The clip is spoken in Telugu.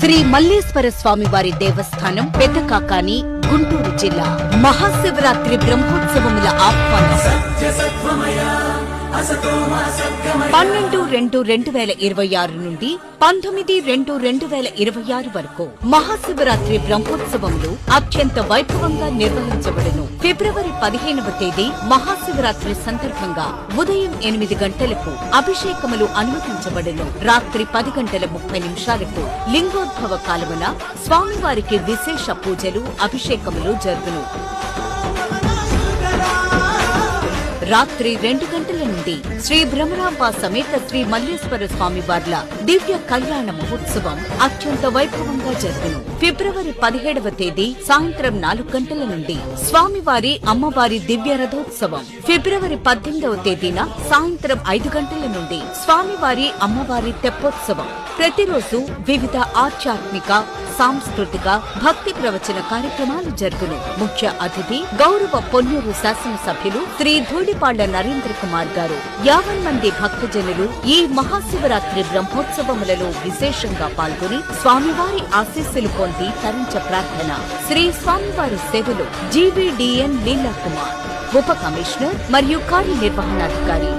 శ్రీ మల్లేశ్వర స్వామి వారి దేవస్థానం పెద్దకాకాని గుంటూరు జిల్లా. మహాశివరాత్రి బ్రహ్మోత్సవముల ఆహ్వానం. పన్నెండు రెండు రెండు వేల ఇరవై ఆరు నుండి పంతొమ్మిది రెండు రెండు వేల ఇరవై ఆరు వరకు మహాశివరాత్రి బ్రహ్మోత్సవంలో అత్యంత వైభవంగా నిర్వహించబడును. ఫిబ్రవరి పదిహేనవ తేదీ మహాశివరాత్రి సందర్భంగా ఉదయం ఎనిమిది గంటలకు అభిషేకములు అనుమతించబడును. రాత్రి పది గంటల ముప్పై నిమిషాలకు లింగోద్భవ కాలమున స్వామివారికి విశేష పూజలు అభిషేకములు జరుగును. రాత్రి రెండు గంటల నుండి శ్రీ భ్రమరాంబ సమేత శ్రీ మల్లేశ్వర స్వామి వార్ల దివ్య కళ్యాణ మహోత్సవం అత్యంత వైభవంగా జరుగును. ఫిబ్రవరి పదిహేడవ తేదీ సాయంత్రం నాలుగు గంటల నుండి స్వామివారి అమ్మవారి దివ్య రథోత్సవం. ఫిబ్రవరి పద్దెనిమిదవ తేదీన సాయంత్రం ఐదు గంటల నుండి స్వామివారి అమ్మవారి తెప్పోత్సవం. ప్రతిరోజు వివిధ ఆధ్యాత్మిక సాంస్కృతిక భక్తి ప్రవచన కార్యక్రమాలు జరుగును. ముఖ్య అతిథి గౌరవ పొన్నూరు శాసనసభ్యులు శ్రీ ధూళిపాళ్ళ నరేంద్ర కుమార్ గారు. యాభై మంది భక్తజనులు ఈ మహాశివరాత్రి బ్రహ్మోత్సవములలో విశేషంగా పాల్గొని స్వామివారి ఆశీస్సులు పొంది తరించ ప్రార్థన. శ్రీ స్వామివారి సేవలు జీవీడిఎన్ లీలా కుమార్ ఉప కమిషనర్ మరియు కార్యనిర్వహణాధికారి